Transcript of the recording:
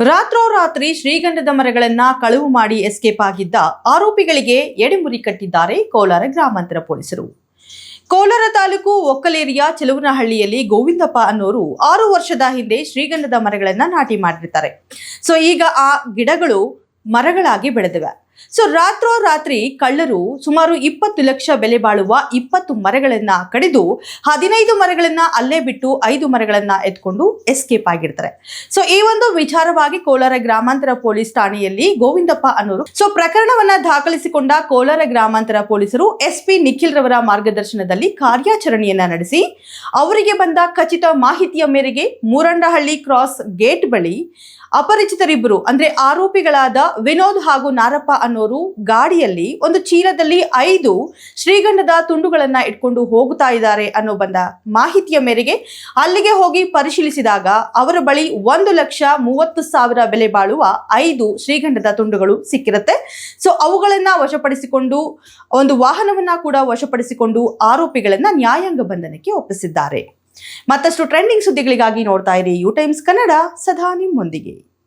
ರಾತ್ರೋರಾತ್ರಿ ಶ್ರೀಗಂಧದ ಮರಗಳನ್ನ ಕಳುವು ಮಾಡಿ ಎಸ್ಕೇಪ್ ಆಗಿದ್ದ ಆರೋಪಿಗಳಿಗೆ ಎಡೆಮುರಿ ಕಟ್ಟಿದ್ದಾರೆ ಕೋಲಾರ ಗ್ರಾಮಾಂತರ ಪೊಲೀಸರು. ಕೋಲಾರ ತಾಲೂಕು ಒಕ್ಕಲೇರಿಯ ಚೆಲುವನಹಳ್ಳಿಯಲ್ಲಿ ಗೋವಿಂದಪ್ಪ ಅನ್ನೋರು ಆರು ವರ್ಷದ ಹಿಂದೆ ಶ್ರೀಗಂಧದ ಮರಗಳನ್ನ ನಾಟಿ ಮಾಡಿರ್ತಾರೆ. ಸೊ ಈಗ ಆ ಗಿಡಗಳು ಮರಗಳಾಗಿ ಬೆಳೆದಿವೆ. ಸೊ ರಾತ್ರೋರಾತ್ರಿ ಕಳ್ಳರು ಸುಮಾರು ಇಪ್ಪತ್ತು ಲಕ್ಷ ಬೆಲೆ ಬಾಳುವ ಇಪ್ಪತ್ತು ಮರಗಳನ್ನ ಕಡಿದು ಹದಿನೈದು ಮರಗಳನ್ನ ಅಲ್ಲೇ ಬಿಟ್ಟು ಐದು ಮರಗಳನ್ನ ಎತ್ಕೊಂಡು ಎಸ್ಕೇಪ್ ಆಗಿರ್ತಾರೆ. ಸೊ ಈ ಒಂದು ವಿಚಾರವಾಗಿ ಕೋಲಾರ ಗ್ರಾಮಾಂತರ ಪೊಲೀಸ್ ಠಾಣೆಯಲ್ಲಿ ಗೋವಿಂದಪ್ಪ ಅನ್ನೋರು ಸೊ ಪ್ರಕರಣವನ್ನ ದಾಖಲಿಸಿಕೊಂಡ ಕೋಲಾರ ಗ್ರಾಮಾಂತರ ಪೊಲೀಸರು ಎಸ್ಪಿ ನಿಖಿಲ್ ರವರ ಮಾರ್ಗದರ್ಶನದಲ್ಲಿ ಕಾರ್ಯಾಚರಣೆಯನ್ನ ನಡೆಸಿ, ಅವರಿಗೆ ಬಂದ ಖಚಿತ ಮಾಹಿತಿಯ ಮೇರೆಗೆ ಮೂರಂಡಹಳ್ಳಿ ಕ್ರಾಸ್ ಗೇಟ್ ಬಳಿ ಅಪರಿಚಿತರಿಬ್ಬರು, ಅಂದ್ರೆ ಆರೋಪಿಗಳಾದ ವಿನೋದ್ ಹಾಗೂ ನಾರಪ್ಪ ಅನ್ನೋರು ಗಾಡಿಯಲ್ಲಿ ಒಂದು ಚೀಲದಲ್ಲಿ ಐದು ಶ್ರೀಗಂಧದ ತುಂಡುಗಳನ್ನ ಇಟ್ಕೊಂಡು ಹೋಗುತ್ತಾ ಇದ್ದಾರೆ ಅನ್ನೋ ಬಂದ ಮಾಹಿತಿಯ ಮೇರೆಗೆ ಅಲ್ಲಿಗೆ ಹೋಗಿ ಪರಿಶೀಲಿಸಿದಾಗ ಅವರ ಬಳಿ ಒಂದು ಲಕ್ಷ ಮೂವತ್ತು ಸಾವಿರ ಬೆಲೆ ಬಾಳುವ ಐದು ಶ್ರೀಗಂಧದ ತುಂಡುಗಳು ಸಿಕ್ಕಿರುತ್ತೆ. ಸೊ ಅವುಗಳನ್ನ ವಶಪಡಿಸಿಕೊಂಡು, ಒಂದು ವಾಹನವನ್ನ ಕೂಡ ವಶಪಡಿಸಿಕೊಂಡು ಆರೋಪಿಗಳನ್ನ ನ್ಯಾಯಾಂಗ ಬಂಧನಕ್ಕೆ ಒಪ್ಪಿಸಿದ್ದಾರೆ. ಮತ್ತಷ್ಟು ಟ್ರೆಂಡಿಂಗ್ ಸುದ್ದಿಗಳಿಗಾಗಿ ನೋಡ್ತಾ ಇರಿ ಯು ಟೈಮ್ಸ್ ಕನ್ನಡ, ಸದಾ ನಿಮ್ಮೊಂದಿಗೆ.